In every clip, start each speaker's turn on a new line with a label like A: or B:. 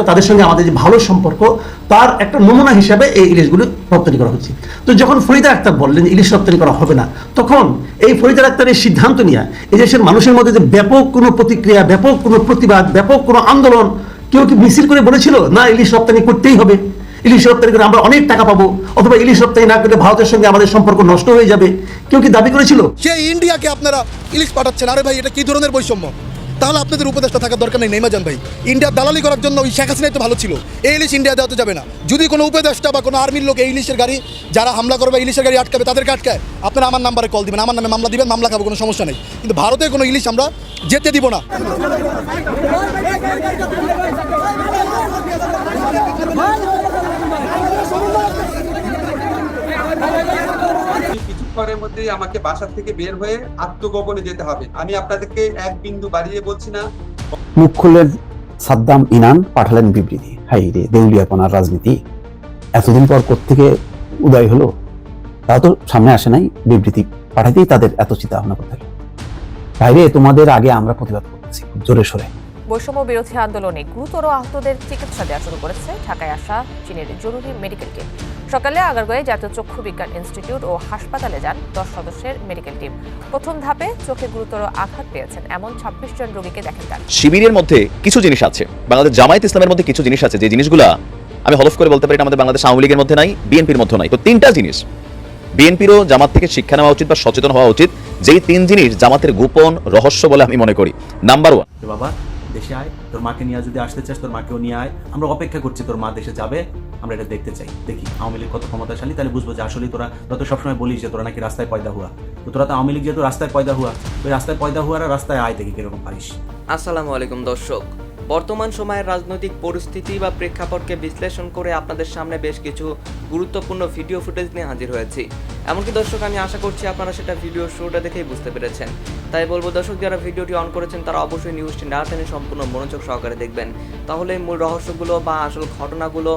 A: একটা তাদের সঙ্গে আমাদের যে ভালো সম্পর্ক, তার একটা নমুনা হিসাবে এই ইলিশগুলো রপ্তানি করা হচ্ছে। তো যখন ফরিদা আক্তার বললেন ইলিশ রপ্তানি করা হবে না, তখন এই ফরিদা আক্তারের সিদ্ধান্ত নিয়ে এই দেশের মানুষের মধ্যে যে ব্যাপক কোনো প্রতিক্রিয়া, ব্যাপক কোনো প্রতিবাদ, ব্যাপক কোনো আন্দোলন কেউ কি মিছিল করে বলেছিল, না, ইলিশ রপ্তানি করতেই হবে। ইলিশ রপ্তানি করে আমরা অনেক টাকা পাবো, অথবা ইলিশ রপ্তানি না করলে ভারতের সঙ্গে আমাদের সম্পর্ক নষ্ট হয়ে যাবে। কেউ কি দাবি করেছিল?
B: সেই ইন্ডিয়াকে আপনারা ইলিশ পাঠাচ্ছেন। আরে ভাই, এটা কি ধরনের বৈষম্য? তাহলে আপনাদের উপদেশটা থাকার দরকার নেই নেইমাজান ভাই ইন্ডিয়ার দালালি করার জন্য ওই শেখ হাসিনাই তো ভালো ছিল এই ইলিশ ইন্ডিয়া দেওয়া তো যাবে না যদি কোনো উপদেশটা বা কোনো আর্মির লোক এই ইলিশের গাড়ি যারা হামলা করবে ইলিশের গাড়ি আটকাবে তাদেরকে আটকায় আপনারা আমার নাম্বারে কল দিবেন আমার নামে মামলা দিবেন মামলা খাব কোনো সমস্যা নেই কিন্তু ভারতে কোনো ইলিশ আমরা যেতে দিব না
C: কিছুক্ষণের মধ্যেই আমাকে বাসা থেকে বের হয়ে আত্মগোপনে যেতে হবে। আমি আপনাদেরকে এক বিন্দু বাড়িয়ে বলছি না।
D: মুখ খুললেন সাদ্দাম ইনান পাঠালেন বিবৃতি। হাই রে দেউলিয়াপনার রাজনীতি। এতদিন পর থেকে উদয় হলো? তাও তো সামনে আসে নাই। বিবৃতি পাঠাতেই তাদের এত চিন্তা ভাবনা করতে হলো। বাইরে তোমাদের আগে আমরা প্রতিবাদ করছি জোরে সোরে।
E: বৈষম্য বিরোধী আন্দোলনে গুরুতর আহতদের চিকিৎসা দেওয়া শুরু করেছে ঢাকায় আসা চীনের জরুরি মেডিকেল টিম সকালে আগারগাঁয়ে জাতীয় চক্ষু বিজ্ঞান ইনস্টিটিউট ও হাসপাতালে যান দশ সদস্যের মেডিকেল টিম। প্রথম ধাপে চোখে গুরুতর আঘাত পেয়েছেন এমন ছাব্বিশ জন রোগীকে দেখেন তারা।
F: শিবিরের মধ্যে কিছু জিনিস আছে। বাংলাদেশ জামায়াত ইসলামের মধ্যে কিছু জিনিস আছে। যে জিনিসগুলা আমি হলফ করে বলতে পারি এটা আমাদের বাংলাদেশ আওয়ামী লীগের মধ্যে নাই বিএনপির মধ্যে নাই। তো তিনটা জিনিস। বিএনপিরও জামাত থেকে শিক্ষা নেওয়া উচিত বা সচেতন হওয়া উচিত। যেই তিন জিনিস জামাতের গোপন রহস্য বলে আমি মনে করি। নাম্বার ওয়ান
G: বাবা দেশে আয়, তোর মাকে নিয়ে যদি আসতে চাস, তোর মাকেও নিয়ে আয়। আমরা অপেক্ষা করছি তোর মা দেশে যাবে, আমরা এটা দেখতে চাই। দেখি, আওয়ামী লীগ কত ক্ষমতাশালী, তাহলে বুঝব যে আসলে তোরা তোরা তো সবসময় বলিস যে তোরা নাকি রাস্তায় পয়দা হুয়া। তো তোরা তো আওয়ামী লীগ যেহেতু রাস্তায় পয়দা হুয়া ওই রাস্তায় পয়দা হুয়ারা রাস্তায় আয় দেখি কীরকম পারিস।
H: আসসালামু আলাইকুম দর্শক। বর্তমান সময়ের রাজনৈতিক পরিস্থিতি বা প্রেক্ষাপটকে বিশ্লেষণ করে আপনাদের সামনে বেশ কিছু গুরুত্বপূর্ণ ভিডিও ফুটেজ নিয়ে হাজির হয়েছি। এমনকি দর্শক, আমি আশা করছি আপনারা সেটা ভিডিও শুরুটা দেখেই বুঝতে পেরেছেন। তাই বলব, দর্শক, যারা ভিডিওটি অন করেছেন, তারা অবশ্যই নিউজটি না টেনে সম্পূর্ণ মনোযোগ সহকারে দেখবেন। তাহলে মূল রহস্যগুলো বা আসল ঘটনাগুলো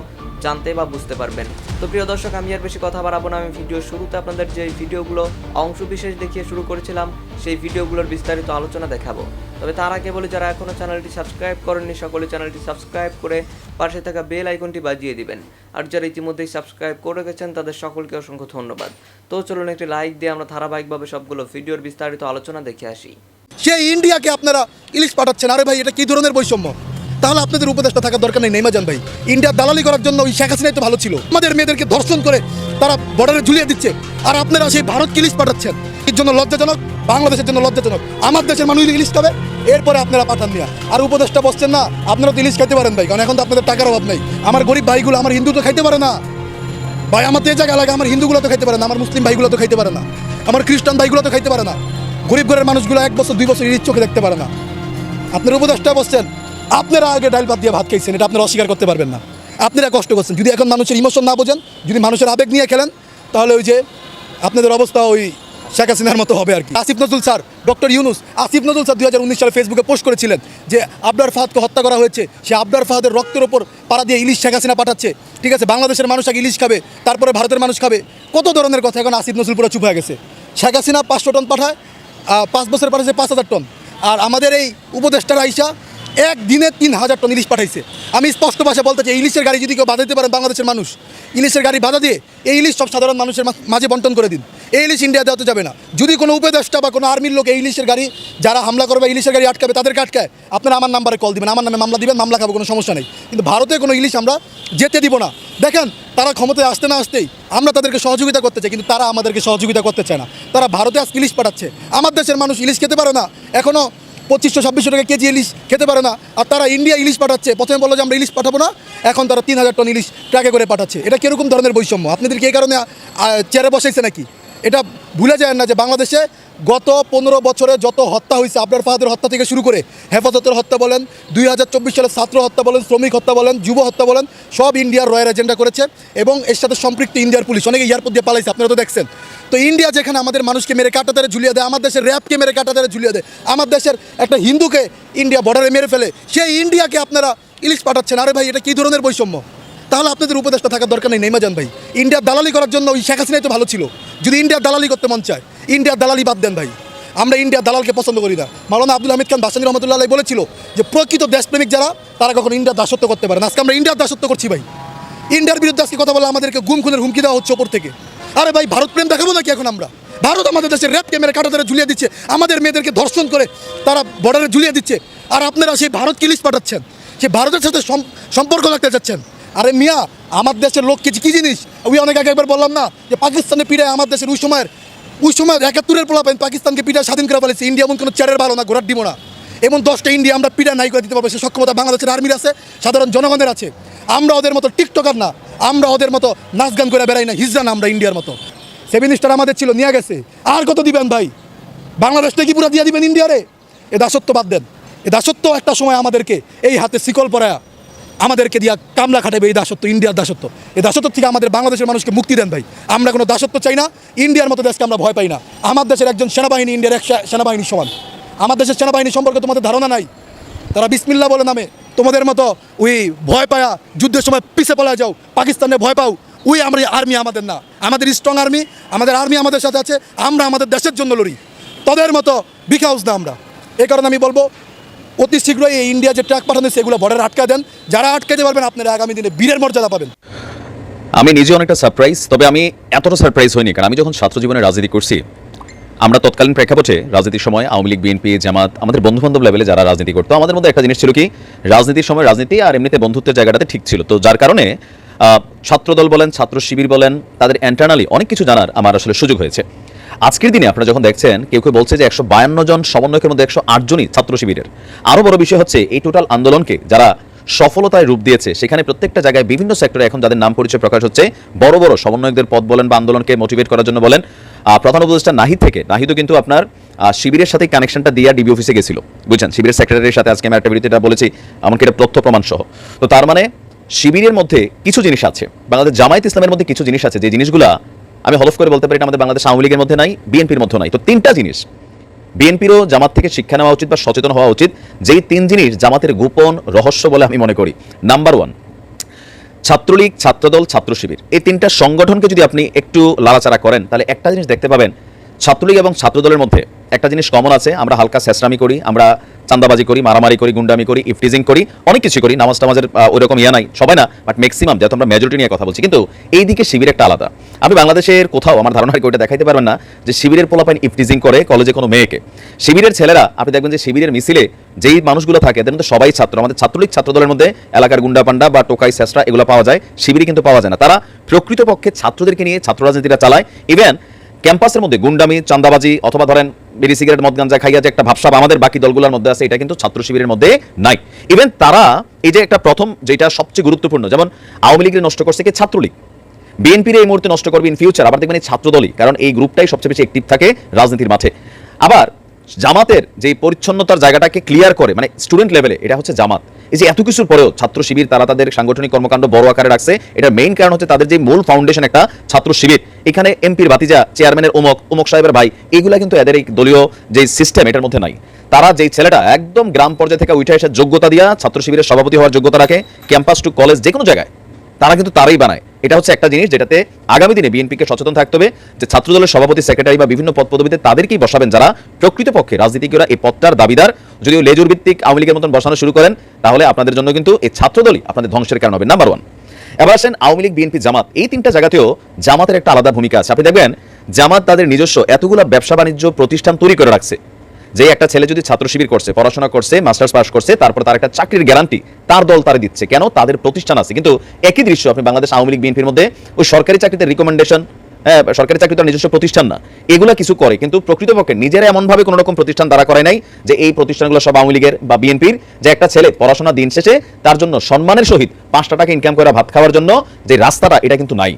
H: জানতে বা বুঝতে পারবেন। তো প্রিয় দর্শক, আমি আর বেশি কথা বাড়াবো না। আমি ভিডিও শুরুতে আপনাদের যে ভিডিওগুলো অংশ বিশেষ দেখিয়ে শুরু করেছিলাম, সেই ভিডিওগুলোর বিস্তারিত আলোচনা দেখাবো। তবে তার আগে বলে, যারা এখনও চ্যানেলটি সাবস্ক্রাইব করেননি, সকলে চ্যানেলটি সাবস্ক্রাইব করে পাশে থাকা বেল আইকনটি বাজিয়ে দিবেন। আর যারা ইতিমধ্যেই সাবস্ক্রাইব করে গেছেন তাদের সকলকে অসংখ্য ধন্যবাদ। তো চলুন একটি লাইক দিয়ে আমরা ধারাবাহিকভাবে সবগুলো ভিডিওর বিস্তারিত আলোচনা দেখে আসি।
B: সেই ইন্ডিয়াকে আপনারা ইলিশ পাঠাচ্ছেন। আরে ভাই, এটা কি ধরনের বৈষম্য? তাহলে আপনাদের উপদেশটা থাকার দরকার নেই নেইমাজান ভাই। ইন্ডিয়ার দালালি করার জন্য ওই শেখ হাসিনাই তো ভালো ছিল। আমাদের মেয়েদেরকে ধর্ষণ করে তারা বর্ডারে ঝুলিয়ে দিচ্ছে। আর আপনারা সেই ভারতকে ইলিশ পাঠাচ্ছেন? এর জন্য লজ্জাজনক, বাংলাদেশের জন্য লজ্জাজনক। আমার দেশের মানুষ ইলিশ খাবে এরপরে আপনারা পাঠান দিয়া আর উপদেশটা বসছেন না, আপনারা তো ইলিশ খাইতে পারেন ভাই, কারণ এখন তো আপনাদের টাকার অভাব নেই। আমার গরিব ভাইগুলো, আমার হিন্দু তো খাইতে পারে না। ভাই, আমার এই জায়গা লাগে, আমার হিন্দুগুলো তো খাইতে পারে না, আমার মুসলিম ভাইগুলো তো খাইতে পারে না। আমার খ্রিস্টান ভাইগুলো তো খাইতে পারে না। গরিব ঘরের মানুষগুলো এক বছর, দুই বছর ইলিশ চোখে দেখতে পারে না। আপনার উপদেশটা বসছেন আপনারা আগে ডাইল ভাত দিয়ে ভাত খাইছেন, এটা আপনারা অস্বীকার করতে পারবেন না। আপনারা কষ্ট করছেন। যদি এখন মানুষের ইমোশন না বোঝেন, যদি মানুষের আবেগ নিয়ে খেলেন, তাহলে ওই যে আপনাদের অবস্থা ওই শেখ হাসিনার মতো হবে আর কি। Asif Nazrul sir, doctor Yunus, Asif Nazrul sir দুই হাজার উনিশ সালে ফেসবুকে পোস্ট করেছিলেন যে আবদার ফাহাদকে হত্যা করা হয়েছে। সে আবদার ফাহাদের রক্তের ওপর পাড়া দিয়ে ইলিশ শেখ হাসিনা পাঠাচ্ছে। ঠিক আছে, বাংলাদেশের মানুষ আগে ইলিশ খাবে, তারপরে ভারতের মানুষ খাবে। কত ধরনের কথা এখন আসিফ নজরুল পুরো চুপ হয়ে গেছে। শেখ হাসিনা পাঁচশো টন পাঠায় পাঁচ বছর পাঠাচ্ছে পাঁচ হাজার টন। আর আমাদের এই উপদেষ্টার আইসা এক দিনে তিন হাজার টন ইলিশ পাঠাইছে। আমি স্পষ্ট ভাষা বলতে চাই ইলিশের গাড়ি যদি কেউ দিতে পারেন বাংলাদেশের মানুষ, ইলিশের গাড়ি বাধা দিয়ে এই ইলিশ সব সাধারণ মানুষের মাঝে বন্টন করে দিন। এই ইলিশ ইন্ডিয়া দেওয়া তো যাবে না। যদি কোনো উপদেষ্টা বা কোনো আর্মির লোক এই ইলিশের গাড়ি, যারা হামলা করবে ইলিশের গাড়ি আটকাবে, তাদেরকে আটকায়। আপনারা আমার নাম্বারে কল দিবেন, আমার নামে মামলা দিবেন, মামলা খাব, কোনো সমস্যা নেই। কিন্তু ভারতে কোনো ইলিশ আমরা যেতে দিব না। দেখেন, তারা ক্ষমতায় আসতে না আসতেই আমরা তাদেরকে সহযোগিতা করতে চাই, কিন্তু তারা আমাদেরকে সহযোগিতা করতে চায় না। তারা ভারতে আজকে ইলিশ পাঠাচ্ছে। আমার দেশের মানুষ ইলিশ খেতে পারে না। এখনও পঁচিশশো, ছাব্বিশশো টাকা কেজি ইলিশ খেতে পারে না। আর তারা ইন্ডিয়া ইলিশ পাঠাচ্ছে। প্রথমে বলল যে আমরা ইলিশ পাঠাবো না। এখন তারা তিন হাজার টন ইলিশ ট্রাকে করে পাঠাচ্ছে। এটা কীরকম ধরনের বৈষম্য? আপনাদেরকে এই কারণে চেয়ারে বসাইছে নাকি? এটা ভুলে যায় না যে বাংলাদেশে গত পনেরো বছরে যত হত্যা হয়েছে, আবরার ফাহাদের হত্যা থেকে শুরু করে হেফাজতের হত্যা বলেন, দুই হাজার চব্বিশ সালে ছাত্র হত্যা বলেন, শ্রমিক হত্যা বলেন, যুব হত্যা বলেন, সব ইন্ডিয়ার রয়্যাল এজেন্ডা করেছে এবং এর সাথে সম্পৃক্ত ইন্ডিয়ার পুলিশ। অনেকে এয়ারপোর্ট দিয়ে পালাইছে, আপনারা তো দেখছেন। তো ইন্ডিয়া যেখানে আমাদের মানুষকে মেরে কাটাতারে ঝুলিয়ে দেয়, আমার দেশের র্যাপকে মেরে কাটাতারে ঝুলিয়ে দেয়, আমার দেশের একটা হিন্দুকে ইন্ডিয়া বর্ডারে মেরে ফেলে, সেই ইন্ডিয়াকে আপনারা ইলিশ পাঠাচ্ছেন। আরে ভাই, এটা কী ধরনের বৈষম্য? তাহলে আপনাদের উপদেশটা থাকার দরকার নেই নেইমাজান ভাই। ইন্ডিয়ার দালালি করার জন্য ওই শেখ হাসিনাই তো ভালো ছিল। যদি ইন্ডিয়ার দালালি করতে মন চায়, ইন্ডিয়ার দালালি বাদ দেন ভাই। আমরা ইন্ডিয়ার দালালকে পছন্দ করি না। মাওলানা আব্দুল হামিদ খান বাসানি রহমতুল্লাহ বলেছিল যে, প্রকৃত দেশপ্রেমিক যারা, তারা কখনো ইন্ডিয়ার দাসত্ব করতে পারে না। আজকে আমরা ইন্ডিয়ার দাসত্ব করছি ভাই। ইন্ডিয়ার বিরুদ্ধে আজকে কথা বলে আমাদেরকে গুম, খুনের হুমকি দেওয়া হচ্ছে ওপর থেকে। আরে ভাই, ভারত প্রেম দেখাবো নাকি এখন আমরা? ভারত আমাদের দেশে ক্যামেরা কাটা ধরে ঝুলিয়ে দিচ্ছে। আমাদের মেয়েদেরকে ধর্ষণ করে তারা বর্ডারে ঝুলিয়ে দিচ্ছে। আর আপনারা সেই ভারত কিলিশ পাঠাচ্ছেন। সেই ভারতের সাথে সম্পর্ক রাখতে চাচ্ছেন। আরে মিয়া, আমার দেশের লোক কিছু কি জিনিস? ওই অনেক আগে একবার বললাম না যে পাকিস্তানে পিড়ায় আমার দেশের ওই সময়ের ওই সময় একাত্তরের পোলাপেন পাকিস্তানকে পিড়ায় স্বাধীন করে ফেলেছে। ইন্ডিয়া এমন কোনো চেয়ারের ভালো না ঘোরার ডিমো না এমন দশটা ইন্ডিয়া আমরা পিড়া নাই করে দিতে পারব। সে সক্ষমতা বাংলাদেশের আর্মির আছে, সাধারণ জনগণের আছে। আমরা ওদের মতো টিকটকার না, আমরা ওদের মতো নাচ গান করে বেড়াই না হিজরা না আমরা ইন্ডিয়ার মতো। সেভেন স্টার আমাদের ছিল, নিয়ে গেছে। আর কত দিবেন ভাই? বাংলাদেশটা কি পুরো দিয়ে দিবেন ইন্ডিয়ারে? এ দাসত্ব বাদ দেন। এ দাসত্ব একটা সময় আমাদেরকে এই হাতে শিকল পরায়া আমাদেরকে দিয়া কামলা খাটাবে এই দাসত্ব, ইন্ডিয়ার দাসত্ব। এই দাসত্ব থেকে আমাদের বাংলাদেশের মানুষকে মুক্তি দেন ভাই। আমরা কোনো দাসত্ব চাই না, ইন্ডিয়ার মতো দেশকে আমরা ভয় পাই না। আমার দেশের একজন সেনাবাহিনী, ইন্ডিয়ার এক সে- সেনাবাহিনীর সমান। আমার দেশের সেনাবাহিনী সম্পর্কে তোমাদের ধারণা নাই। তারা বিসমিল্লা বলে নামে, তোমাদের মতো ওই ভয় পায়া যুদ্ধের সময় পিছে পলা যাও পাকিস্তানে ভয় পাও, ওই আমরা আর্মি আমাদের না। আমাদের স্ট্রং আর্মি আমাদের আর্মি আমাদের সাথে আছে, আমরা আমাদের দেশের জন্য লড়ি। তাদের মতো বিখাউস না আমরা। এই কারণে আমি বলব অতি শীঘ্রই এই ইন্ডিয়া যে ট্রাক পাঠানো সেগুলো বর্ডারে আটকা দেন। যারা আটকাতে পারবেন, আপনারা আগামী দিনে বীরের মর্যাদা পাবেন।
F: আমি নিজে অনেকটা সারপ্রাইজ তবে আমি এতটা সারপ্রাইজ হইনি, কারণ আমি যখন ছাত্র জীবনে রাজনীতি করছি, আমরা তৎকালীন প্রেক্ষাপটে রাজনীতির সময় আওয়ামী লীগ বিএনপি জামাত, আমাদের বন্ধু বান্ধব লেভেলে যারা রাজনীতি করতো, আমাদের মধ্যে একটা জিনিস ছিল কি, রাজনীতির সময় রাজনীতি আর এমনিতে বন্ধুত্বের জায়গাটাতে ঠিক ছিল। তো যার কারণে ছাত্রদল বলেন, ছাত্র শিবির বলেন, তাদের ইন্টারনালি অনেক কিছু জানার আমার আসলে সুযোগ হয়েছে। আজকের দিনে আপনারা যখন দেখছেন, কেউ কেউ বলছে যে একশো বায়ান্ন জন সমন্বয়কের মধ্যে একশো আট জনই ছাত্র শিবিরের। আরও বড় বিষয় হচ্ছে, এই টোটাল আন্দোলনকে যারা সফলতায় রূপ দিয়েছে, সেখানে প্রত্যেকটা জায়গায় বিভিন্ন সেক্টরে এখন যাদের নাম পরিচয় প্রকাশ হচ্ছে, বড় বড় সমন্বয়কদের পদ বলেন বা আন্দোলনকে মোটিভেট করার জন্য বলেন। প্রধান উপদেষ্টা নাহিদ থেকে, নাহিদও কিন্তু আপনার শিবিরের সাথে কানেকশনটা দিয়া ডিবি অফিসে গেছিল। বুঝছেন? শিবিরের সেক্রেটারির সাথে আজকে আমি একটা বিরতিটা বলেছি, এমনকি এটা তথ্য প্রমাণ সহ। তো তার মানে শিবিরের মধ্যে কিছু জিনিস আছে, বাংলাদেশ জামায়াত ইসলামের মধ্যে কিছু জিনিস আছে, যে জিনিসগুলা আমি হলফ করে বলতে পারি এটা আমাদের বাংলাদেশ আওয়ামী লীগের মধ্যে নাই, বিএনপির মধ্যে নাই। তো তিনটা জিনিস, বিএনপিরও জামাত থেকে শিক্ষা নেওয়া উচিত বা সচেতন হওয়া উচিত। যেই তিন জিনিস জামাতের গোপন রহস্য বলে আমি মনে করি। নাম্বার ওয়ান ছাত্রলীগ, ছাত্রদল, ছাত্র শিবির। এই তিনটা সংগঠনকে যদি আপনি একটু লাড়াচাড়া করেন, তাহলে একটা জিনিস দেখতে পাবেন, ছাত্রলীগ এবং ছাত্রদলের মধ্যে একটা জিনিস কমন আছে, আমরা হালকা শেষরামি করি, আমরা চান্দাবাজি করি, মারামারি করি, গুন্ডামি করি, ইফটিজিং করি, অনেক কিছু করি, নামাজ টামাজের ওইরকম ইয়া নাই, সবাই না বাট ম্যাক্সিমাম যেহেতু আমরা মেজরিটি নিয়ে কথা বলছি, কিন্তু এই দিকে শিবির একটা আলাদা। আমি বাংলাদেশের কোথাও, আমার ধারণা হয় ওইটা দেখাইতে পারবেন না, যে শিবিরের পোলাপাইন ইফটিজিং করে কলেজে কোনো মেয়েকে। শিবিরের ছেলেরা, আপনি দেখবেন যে শিবিরের মিছিলে যেই মানুষগুলো থাকে, এদের মধ্যে সবাই ছাত্র, আমাদের ছাত্রলীগ ছাত্রদলের মধ্যে এলাকার গুন্ডা পান্ডা বা টোকাই শেষরা এগুলো পাওয়া যায়, শিবিরে কিন্তু পাওয়া যায় না। তারা প্রকৃতপক্ষে ছাত্রদেরকে নিয়ে, ছাত্র রাজনীতিটা চালায় ইভেন ক্যাম্পাসের মধ্যে গুন্ডামি চান্দাবাজি অথবা ধরেন বিড়ি, সিগারেট মদ গাঞ্জা খাইয়া যে একটা ভাবসাব আমাদের বাকি দলগুলোর মধ্যে আছে, এটা কিন্তু ছাত্র শিবিরের মধ্যে নাই। ইভেন তারা এই যে একটা প্রথম যেটা সবচেয়ে গুরুত্বপূর্ণ, যেমন আওয়ামী লীগের নষ্ট করছে কি? ছাত্রলীগ। বিএনপির এই মুহূর্তে নষ্ট করবে ইন ফিউচার আবার দেখবেন এই ছাত্রদলই, কারণ এই গ্রুপটাই সবচেয়ে বেশি অ্যাক্টিভ থাকে রাজনীতির মাঠে। আবার জামাতের যে পরিচ্ছন্নতার জায়গাটাকে ক্লিয়ার করে মানে স্টুডেন্ট লেভেলে এটা হচ্ছে জামাত। এই যে এত কিছুর পরেও ছাত্র শিবির, তারা তাদের সাংগঠনিক কর্মকাণ্ড বড় আকারে রাখছে, এটার মেইন কারণ হচ্ছে তাদের যে মূল ফাউন্ডেশন একটা ছাত্র শিবির। এখানে এমপির ভাতিজা চেয়ারম্যানের অমুক অমুক সাহেবের ভাই, এগুলা কিন্তু এদের এই দলীয় যে সিস্টেম এটার মধ্যে নাই। তারা যেই ছেলেটা একদম গ্রাম পর্যায়ে থেকে উঠে এসে যোগ্যতা দিয়া ছাত্র শিবিরের সভাপতি হওয়ার যোগ্যতা রাখে ক্যাম্পাস টু কলেজ যে কোনো জায়গায়, তারা কিন্তু তারাই বানায়। এটা হচ্ছে একটা জিনিস যেটাতে আগামী দিনে বিএনপিকে সচেতন থাকতে হবে যে ছাত্রদলের সভাপতি, সেক্রেটারি বা বিভিন্ন পদ পদবিতে তাদেরকেই বসাবেন যারা প্রকৃতপক্ষে রাজনীতিকরা এই পদটার দাবিদার। যদিও লেজুর ভিত্তিক আওয়ামী লীগের মতন বসানো শুরু করেন, তাহলে আপনাদের জন্য কিন্তু এই ছাত্রদলই আপনাদের ধ্বংসের কারণ হবে। নাম্বার ওয়ান এবার আসেন আওয়ামী লীগ, বিএনপি, জামাত। এই তিনটা জায়গাতেও জামাতের একটা আলাদা ভূমিকা আছে। আপনি দেখবেন, জামাত তাদের নিজস্ব এতগুলো ব্যবসা বাণিজ্য প্রতিষ্ঠান তৈরি করে রাখছে। যে একটা ছেলে যদি ছাত্র শিবির করছে, পড়াশোনা করছে, মাস্টার্স পাস করছে, তারপর তার একটা চাকরির গ্যারান্টি তার দল তারা দিচ্ছে। কেন? তাদের প্রতিষ্ঠান আছে। কিন্তু একই দৃশ্য আপনি বাংলাদেশ আওয়ামী লীগ, বিএনপির মধ্যে ওই সরকারি চাকরিতে রিকমেন্ডেশন হ্যাঁ সরকারি চাকরি তো নিজস্ব প্রতিষ্ঠান না। এগুলা কিছু করে। কিন্তু প্রকৃতপক্ষে নিজেরা এমনভাবে কোনো রকম প্রতিষ্ঠান দাঁড়া করে নাই যে এই প্রতিষ্ঠানগুলো সব আওয়ামী লীগের বা বিএনপির। যে একটা ছেলে পড়াশোনা দিন শেষে তার জন্য সম্মানের সহিত পাঁচটা টাকা ইনকাম করে ভাত খাওয়ার জন্য যে রাস্তাটা, এটা কিন্তু নাই।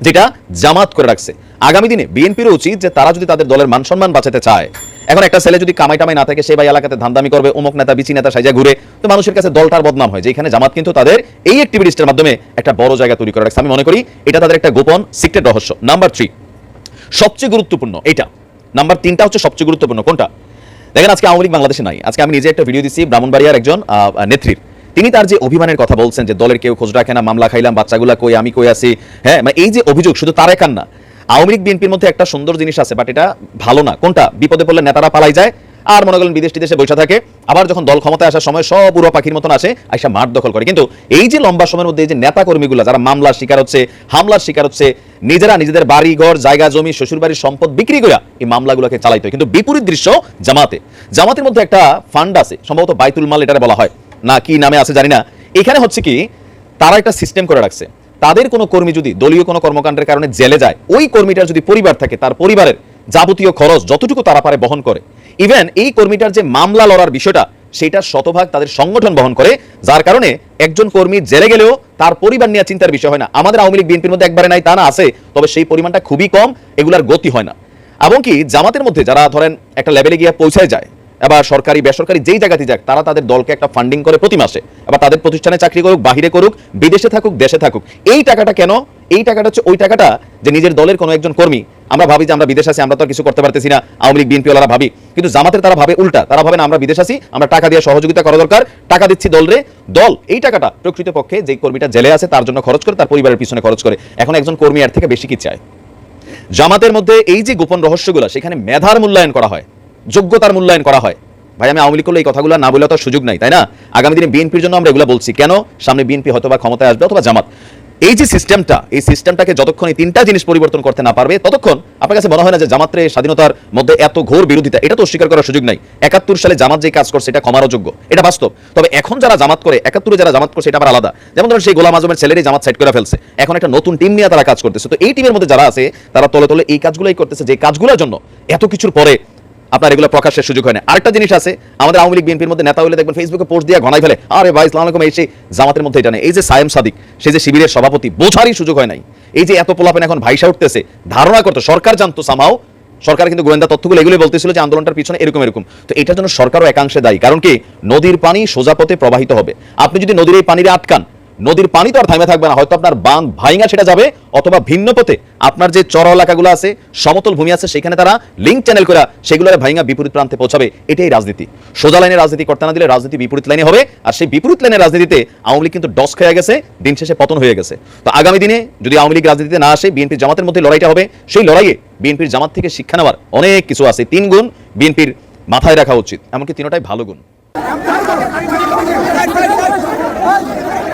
F: যেটা জামাত করে রাখছে। আগামী দিনে বিএনপির উচিত যে তারা যদি তাদের দলের মান সম্মান বাঁচাতে চায় এখন একটা ছেলে যদি কামাই টামাই না থাকে, সে ভাই এলাকাতে ধান্দামি করবে, অমুক নেতা, বিচি নেতা সাইজা ঘুরে। তো মানুষের কাছে দলটার বদনাম হয়, যেখানে জামাত কিন্তু তাদের এই অ্যাক্টিভিটিসটার মাধ্যমে একটা বড় জায়গা তৈরি করে রাখছে। আমি মনে করি এটা তাদের একটা গোপন সিক্রেট রহস্য। নাম্বার থ্রি সবচেয়ে গুরুত্বপূর্ণ এটা। নাম্বার তিনটা হচ্ছে সবচেয়ে গুরুত্বপূর্ণ, কোনটা? দেখেন, আজকে আওয়ামী লীগ বাংলাদেশে নাই। আজকে আমি নিজে একটা ভিডিও দিচ্ছি ব্রাহ্মণবাড়িয়ার একজন নেত্রীর। তিনি তার যে অভিমানের কথা বলছেন যে দলের কেউ খোঁজ রাখে না, মামলা খাইলাম, বাচ্চাগুলা কই, আমি কই আছি হ্যাঁ মানে এই যে অভিযোগ, শুধু তার একার না আওয়ামী লীগ, বিএনপির মধ্যে একটা সুন্দর জিনিস আছে বাট এটা ভালো না। কোনটা? বিপদে পড়লে নেতারা পালাই যায়, আর মনে করেন বিদেশ টিদেশে বসে থাকে, আবার যখন দল ক্ষমতায় আসার সময় সব উড়া পাখির মতন আসে, আইসা মাঠ দখল করে। কিন্তু এই যে লম্বা সময়ের মধ্যে এই যে নেতা কর্মীগুলো যারা মামলার শিকার হচ্ছে, হামলার শিকার হচ্ছে, নিজেরা নিজেদের বাড়ি ঘর জায়গা, জমি শ্বশুর বাড়ির সম্পদ বিক্রি করে এই মামলাগুলোকে চালাইতে কিন্তু বিপরীত দৃশ্য জামাতে। জামাতের মধ্যে একটা ফান্ড আছে, সম্ভবত বাইতুল মাল এটা বলা হয়। না কি নামে আছে জানি না। এখানে হচ্ছে কি, তারা একটা সিস্টেম করে রাখছে। তাদের কোনো কর্মী যদি দলীয় কোনো কর্মকাণ্ডের কারণে জেলে যায়, ওই কর্মীটার যদি পরিবার থাকে, তার পরিবারের যাবতীয় খরচ যতটুকু তারা পারে বহন করে। ইভেন এই কর্মীটার যে মামলা লড়ার বিষয়টা, সেটা শতভাগ তাদের সংগঠন বহন করে, যার কারণে একজন কর্মী জেলে গেলেও তার পরিবার নিয়ে চিন্তার বিষয় হয় না। আমাদের আওয়ামী লীগ, বিএনপির মধ্যে একবারে নাই, তা না আছে, তবে সেই পরিমাণটা খুবই কম, এগুলার গতি হয় না। এবং কি, জামাতের মধ্যে যারা ধরেন একটা লেভেলে গিয়ে পৌঁছায় যায় এবার সরকারি, বেসরকারি যেই জায়গাতে যাক, তারা তাদের দলকে একটা ফান্ডিং করে প্রতি মাসে। আবার তাদের প্রতিষ্ঠানে চাকরি করুক, বাহিরে করুক, বিদেশে থাকুক, দেশে থাকুক। এই টাকাটা কেন? এই টাকাটা হচ্ছে, ওই টাকাটা যে নিজের দলের কোনো একজন কর্মী, আমরা ভাবি যে আমরা বিদেশ আছি, আমরা তো কিছু করতে পারতেছি না, আওয়ামী লীগ বিএনপি ওরা ভাবি। কিন্তু জামাতের তারা ভাবে উল্টা, তারা ভাবে না, আমরা বিদেশ আছি, আমরা টাকা দিয়ে সহযোগিতা করা দরকার, টাকা দিচ্ছি দলরে দল, এই টাকাটা প্রকৃতপক্ষে যে কর্মীটা জেলে আছে, তার জন্য খরচ করে, তার পরিবারের পিছনে খরচ করে। এখন একজন কর্মী এর থেকে বেশি কি চায়? জামাতের মধ্যে এই যে গোপন রহস্যগুলো, সেখানে মেধার মূল্যায়ন করা হয়। যোগ্যতার মূল্যায়ন করা হয়। ভাই, আমি আওয়ামী লীগ এই কথাগুলো না বলে তো সুযোগ নাই, তাই না? আগামী দিনে বিএনপির জন্য আমরা এগুলো বলছি। কেন? সামনে বিএনপি হয়তো বা ক্ষমতায় আসবে অথবা জামাত। এই যে সিস্টেমটা এই সিস্টেমটাকে যতক্ষণ এই তিনটা জিনিস পরিবর্তন করতে না পারবে, ততক্ষণ আপনার কাছে মনে হয় না যে জামাতের স্বাধীনতার মধ্যে এত ঘোর বিরোধিতা, এটা তো অস্বীকার করার সুযোগ নাই। একাত্তর সালে জামাত যে কাজ করছে, এটা ক্ষমারও যোগ্য। এটা বাস্তব। তবে এখন যারা জামাত করে, একাত্তরে যারা জামাত করছে, এটা আবার আলাদা। যেমন ধরুন সেই গোলাম আজমের ছেলেরই জামাত সাইড করে ফেলছে। এখন একটা নতুন টিম নিয়ে তারা কাজ করতেছে। তো এই টিমের মধ্যে যারা আছে, তারা তলে তলে এই কাজগুলোই করতেছে। যে কাজগুলোর জন্য এত কিছুর পরে আপনার এগুলো প্রকাশের সুযোগ হয় না। আরেকটা জিনিস আছে, আমাদের আওয়ামী লীগ, বিএনপির মধ্যে নেতা হলে দেখবেন ফেসবুকে পোস্ট দিয়ে ঘনাই ফেলে, আরে ভাই, ইসলাম আলাইকুম, এই সেই জামাতের মধ্যে এটা নেই। এই যে সায়েম সাদিক, সে যে শিবিরের সভাপতি, বোঝারই সুযোগ হয় নাই। এই যে এত পোলাপেন এখন ভাইসা উঠতেছে, ধারণা করতো, সরকার জানতো সামাও সরকার কিন্তু গোয়েন্দা তথ্যগুলো এগুলো বলতেছিল যে আন্দোলনটার পিছনে এরকম এরকম। তো এটার জন্য সরকারও একাংশে দায়ী, কারণ কি? নদীর পানি সোজা পথে প্রবাহিত হবে। আপনি যদি নদীর এই পানিরে আটকান নদীর পানি তো আর থামে থাকবে না, হয়তো আপনার বাঁধ ভাইঙ্গা সেটা যাবে, অথবা ভিন্ন পথে আপনার যে চর এলাকাগুলো আছে, সমতল ভূমি আছে, সেখানে তারা লিঙ্ক চ্যানেল করা সেগুলোর ভাইঙ্গা বিপরীত প্রান্তে পৌঁছাবে, এটাই রাজনীতি। সোজা লাইনে রাজনীতি করতে না দিলে রাজনীতি বিপরীত লাইনে হবে, আর সেই বিপরীত লাইনের রাজনীতিতে আওয়ামী লীগ কিন্তু ডস খেয়ে গেছে, দিন শেষে পতন হয়ে গেছে। তো আগামী দিনে যদি আওয়ামী লীগ রাজনীতিতে না আসে বিএনপি জামাতের মধ্যে লড়াইটা হবে, সেই লড়াইয়ে বিএনপির জামাত থেকে শিক্ষা নেওয়ার অনেক কিছু আছে। তিন গুণ বিএনপির মাথায় রাখা উচিত, এমনকি তিনটাই ভালো গুণ।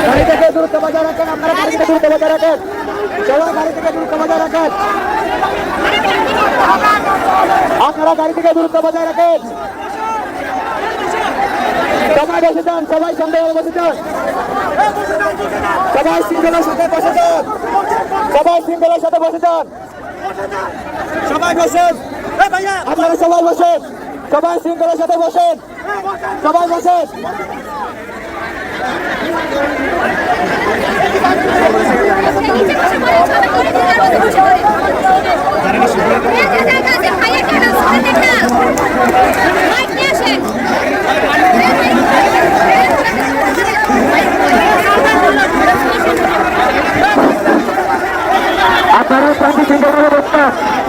I: গাড়ি থেকে দূরত্ব বজায় রাখেন আপনারা গাড়ি থেকে দূরত্ব বজায় রাখেন সবাই গাড়ি থেকে দূরত্ব বজায় রাখেন আপনারা দূরত্ব বজায় রাখেন সবাই বসে যান সবাই সন্দেহ বসে যান। সবাই শৃঙ্খলার সাথে বসে যান। সবাই শৃঙ্খলার সাথে বসে যান। সবাই বসেন। আপনারা সবাই বসেন। সবাই শৃঙ্খলার সাথে বসেন। সবাই বসেন আপনারা শান্তি শৃঙ্খলা ব্যবস্থা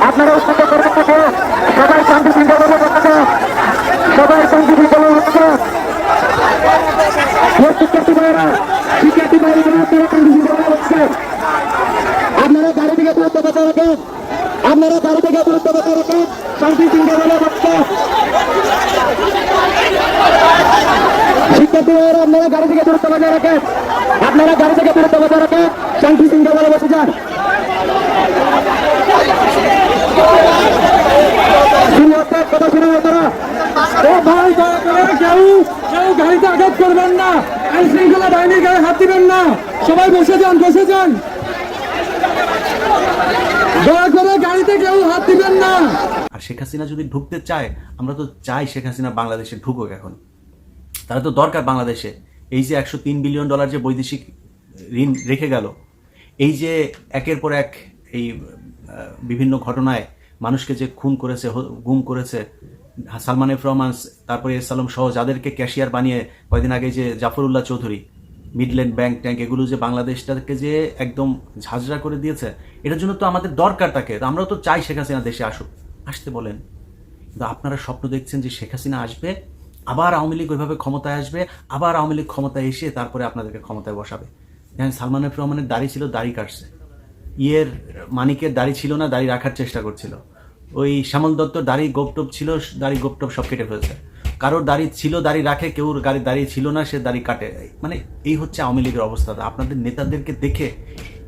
I: আপনারা উৎসাহ করবেন না কেউ? সবাই শান্তি শৃঙ্খলা ব্যবস্থা সবাই শান্তি শৃঙ্খলা ব্যবস্থা আপনারা গাড়ি থেকে দূরত্ব বজায় রাখেন। আপনারা গাড়ি থেকে দূরত্ব বজায় রাখেন। শান্তি শৃঙ্খলা বসে যান। হতো দিবেন না। সবাই বসে যান যান। কেউ হাত দিবেন না।
G: আর শেখ হাসিনা যদি ঢুকতে চায়, আমরা তো চাই শেখ হাসিনা বাংলাদেশে ঢুকুক এখন। তারা তো দরকার বাংলাদেশে। এই যে একশো তিন বিলিয়ন ডলার যে বৈদেশিক ঋণ রেখে গেল, এই যে একের পর এক এই বিভিন্ন ঘটনায় মানুষকে যে খুন করেছে গুম করেছে, সালমান এফ রহমান, তারপরে এস আলম সহ যাদেরকে ক্যাশিয়ার বানিয়ে কয়দিন আগে যে Zafrullah Chowdhury, Midland bank, tank, এগুলো যে বাংলাদেশটাকে যে একদম ঝাঁঝরা করে দিয়েছে, এটার জন্য তো আমাদের দরকার তাকে। আমরাও তো চাই শেখ হাসিনা দেশে আসুক। আসতে বলেন। কিন্তু আপনারা স্বপ্ন দেখছেন যে শেখ হাসিনা আসবে আবার আওয়ামী লীগ ওইভাবে ক্ষমতায় আসবে, আবার আওয়ামী লীগ ক্ষমতায় এসে তারপরে আপনাদেরকে ক্ষমতায় বসাবে। যেমন সালমান রহমানের দাড়ি ছিল, দাড়ি কাটছে। ইয়ের মানিকের দাড়ি ছিল না, দাড়ি রাখার চেষ্টা করছিল। ওই শ্যামল দত্তর দাড়ি গোপটপ ছিল, দাড়ি গোপটপ সব কেটে ফেলছে। কারোর দাড়ি ছিল, দাড়ি রাখে কেউ গাড়ি দাড়ি ছিল না, সে দাড়ি কাটে। মানে এই হচ্ছে আওয়ামী লীগের অবস্থা। আপনাদের নেতাদেরকে দেখে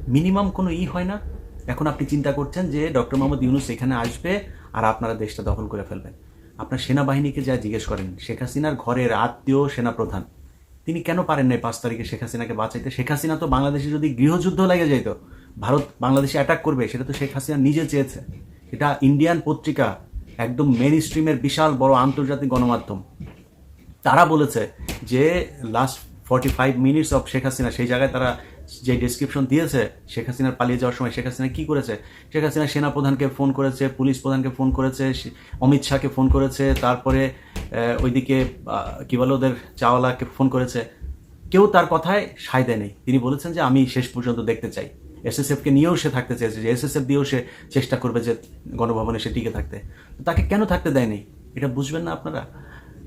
G: মিনিমাম কোনো ই হয় না। এখন আপনি চিন্তা করছেন যে ডক্টর মোহাম্মদ ইউনুস এখানে আসবে আর আপনারা দেশটা দখল করে ফেলবেন। আপনার সেনাবাহিনীকে যা জিজ্ঞেস করেন, শেখ হাসিনার ঘরের আত্মীয় সেনাপ্রধান। তিনি কেন পারেন নাই পাঁচ তারিখে শেখ হাসিনাকে বাঁচাইতে? শেখ হাসিনা তো বাংলাদেশে যদি গৃহযুদ্ধ লেগে যেত ভারত বাংলাদেশে অ্যাটাক করবে, সেটা তো শেখ হাসিনা নিজে চেয়েছে। এটা ইন্ডিয়ান পত্রিকা, একদম মেন স্ট্রিমের বিশাল বড় আন্তর্জাতিক গণমাধ্যম। তারা বলেছে যে last forty five minutes of Sheikh Hasina, সেই জায়গায় তারা যে ডিসক্রিপশন দিয়েছে, শেখ হাসিনার পালিয়ে যাওয়ার সময় শেখ হাসিনা কি করেছে? শেখ হাসিনা সেনা প্রধানকে ফোন করেছে, পুলিশ প্রধানকে ফোন করেছে অমিত শাহকে ফোন করেছে, তারপরে ওইদিকে কি বলে ওদের চাওয়ালাকে ফোন করেছে। কেউ তার কথায় সায় দেয় নেই। তিনি বলেছেন যে, আমি শেষ পর্যন্ত দেখতে চাই। এসএসএফকে নিয়েও সে থাকতে চেয়েছে। যে এসএসএফ দিয়েও সে চেষ্টা করবে যে গণভবনে সে টিকে থাকতে। তাকে কেন থাকতে দেয়নি? এটা বুঝবেন না আপনারা।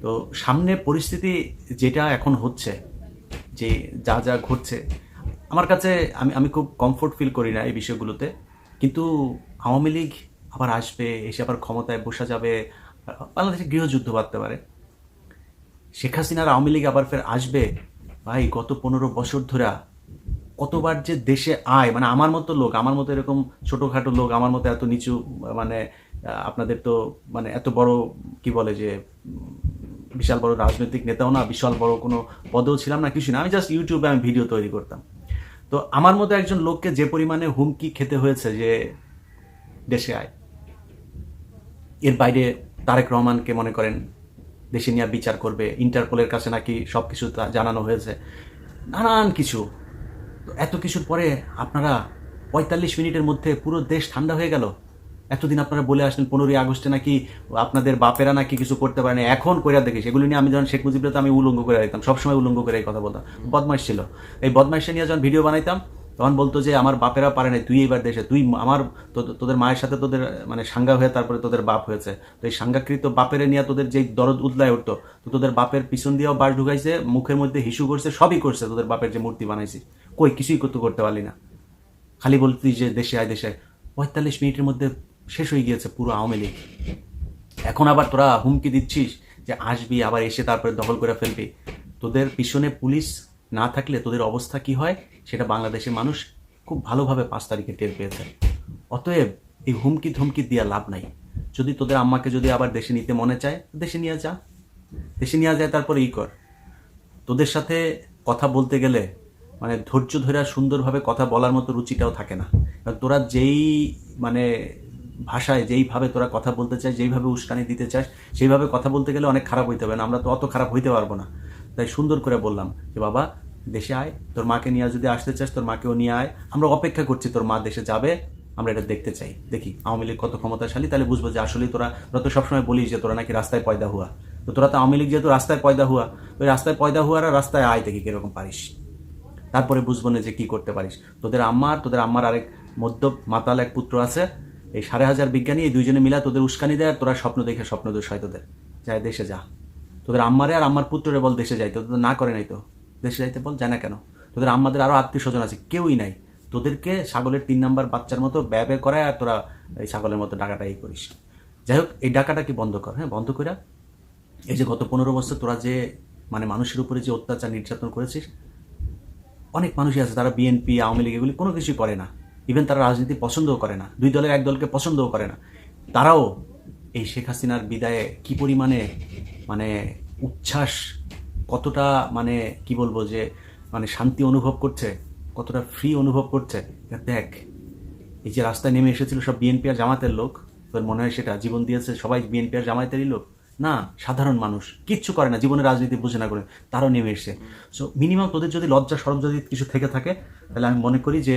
G: তো সামনে পরিস্থিতি যেটা এখন হচ্ছে, যে যা যা ঘটছে আমার কাছে আমি আমি খুব কমফোর্ট ফিল করি না এই বিষয়গুলোতে। কিন্তু আওয়ামী লীগ আবার আসবে, এসে আবার ক্ষমতায় বসা যাবে, বাংলাদেশে গৃহযুদ্ধ বাঁধতে পারে। শেখ হাসিনার আওয়ামী লীগ আবার ফের আসবে। ভাই, গত পনেরো বছর ধরে কতবার যে দেশে আয় মানে আমার মতো লোক, আমার মতো এরকম ছোটোখাটো লোক, আমার মতো এত নিচু মানে আপনাদের তো মানে এত বড়, কি বলে যে বিশাল বড় রাজনৈতিক নেতাও না, বিশাল বড় কোনো পদেও ছিলাম না, কিছু না। আমি জাস্ট ইউটিউবে আমি ভিডিও তৈরি করতাম। তো আমার মতো একজন লোককে যে পরিমাণে হুমকি খেতে হয়েছে যে দেশে আয়, এর বাইরে তারেক রহমানকে মনে করেন দেশে নিয়ে বিচার করবে, ইন্টারপোলের কাছে নাকি সব কিছু জানানো হয়েছে, নানান কিছু। তো এত কিছুর পরে আপনারা পঁয়তাল্লিশ মিনিটের মধ্যে পুরো দেশ ঠান্ডা হয়ে গেল। এতদিন আপনারা বলে আসলেন, পনেরোই আগস্টে নাকি আপনাদের বাপেরা নাকি কিছু করতে পারে না এখন কইরা দেখি, সেগুলো নিয়ে আমি যখন শেখ মুজিবরা তো আমি উলঙ্গ করে রাখতাম সবসময় উলঙ্গ করে কথা বলতাম। বদমাইশ ছিল। এই বদমাইশে নিয়ে যখন ভিডিও বানাইতাম, তখন বলতো যে, আমার বাপেরা পারে নাই, তুই এবার দেশে, তুই আমার তোদের মায়ের সাথে তোদের মানে সাঙ্গা হয়ে তারপরে তোদের বাপ হয়েছে। তো এই সাঙ্গাকৃত বাপের নিয়ে তোদের যেই দরদ উদলায় উঠতো, তো তোদের বাপের পিছন দিয়েও বাস ঢুকাইছে, মুখের মধ্যে হিসু করছে, সবই করছে তোদের বাপের যে মূর্তি বানাইছি। কই, কিছুই করতে করতে পারলি না। খালি বলতি যে, দেশে আয়, দেশে পঁয়তাল্লিশ মিনিটের মধ্যে শেষ হয়ে গিয়েছে পুরো আওয়ামী লীগ। এখন আবার তোরা হুমকি দিচ্ছিস যে আসবি, আবার এসে তারপরে দখল করে ফেলবি। তোদের পিছনে পুলিশ না থাকলে তোদের অবস্থা কি হয়, সেটা বাংলাদেশের মানুষ খুব ভালোভাবে পাঁচ তারিখে টের পেয়েছে। অতএব এই হুমকি ধমকি দেওয়া লাভ নাই। যদি তোদের আম্মাকে যদি আবার দেশে নিতে মনে চায়, দেশে নিয়ে যা। দেশে নিয়ে যায়, তারপরে ই কর। তোদের সাথে কথা বলতে গেলে মানে ধৈর্য ধরে সুন্দরভাবে কথা বলার মতো রুচিটাও থাকে না। তোরা যেই মানে ভাষায় যেইভাবে তোরা কথা বলতে চাস, যেইভাবে উস্কানি দিতে চাস, সেইভাবে কথা বলতে গেলে অনেক খারাপ হইতে হবে না। আমরা তো অত খারাপ হইতে পারব না। তাই সুন্দর করে বললাম যে, বাবা, দেশে আয়। তোর মাকে নিয়ে যদি আসতে চাস, তোর মাকেও নিয়ে আয়। আমরা অপেক্ষা করছি তোর মা দেশে যাবে, আমরা এটা দেখতে চাই। দেখি, আওয়ামী লীগ কত ক্ষমতাশালী, তাহলে বুঝব যে আসলেই তোরা তোরা তো সবসময় বলিস যে তোরা নাকি রাস্তায় পয়দা হুয়া। তো তোরা তো আওয়ামী লীগ যেহেতু রাস্তায় পয়দা হুয়া ওই রাস্তায় পয়দা হুয়ারা রাস্তায় আয় দেখি কীরকম পারিস। তারপরে বুঝব না যে কি করতে পারিস। তোদের আম্মার তোদের আম্মার আরেক মধ্য মাতাল এক পুত্র আছে এই সাড়ে হাজার বিজ্ঞানী এই দুইজনে মিলা তোদের উস্কানি দেয় আর তোরা স্বপ্ন দেখে স্বপ্ন দোষ হয় তোদের। যায় দেশে যা। তোদের আম্মারে আর আম্মার পুত্ররে বল দেশে যাইতে। তোদের না করে নাই তো। দেশে যাইতে বল জানা কেন? তোদের আম্মাদের আরও আত্মীয় স্বজন আছে, কেউই নাই। তোদেরকে ছাগলের তিন নাম্বার বাচ্চার মতো ব্যয় ব্যয় করায় আর তোরা এই ছাগলের মতো ডাকাটাই করিস। যাই হোক, এই ডাকাটা কি বন্ধ কর? হ্যাঁ বন্ধ করে এই যে গত পনেরো বছর তোরা যে মানে মানুষের উপরে যে অত্যাচার নির্যাতন করেছিস, অনেক মানুষই আছে, তারা বিএনপি, আওয়ামী লীগ, এগুলি কোনো কিছুই করে না। ইভেন তারা রাজনীতি পছন্দও করে না। দুই দলের এক দলকে পছন্দও করে না। তারাও এই শেখ হাসিনার বিদায়ে কি পরিমাণে মানে উচ্ছ্বাস, কতটা মানে কি বলব যে মানে শান্তি অনুভব করছে, কতটা ফ্রি অনুভব করছে দেখ। এই যে রাস্তায় নেমে এসেছিল সব বিএনপি আর জামাতের লোক, তোর মনে হয় সেটা জীবন দিয়েছে সবাই বিএনপি আর জামায়াতেরই লোক? না, সাধারণ মানুষ, কিচ্ছু করে না জীবনের রাজনীতি বুঝে না করে, তারাও নেমে এসছে। সো মিনিমাম তোদের যদি লজ্জা সরব যদি কিছু থেকে থাকে, তাহলে আমি মনে করি যে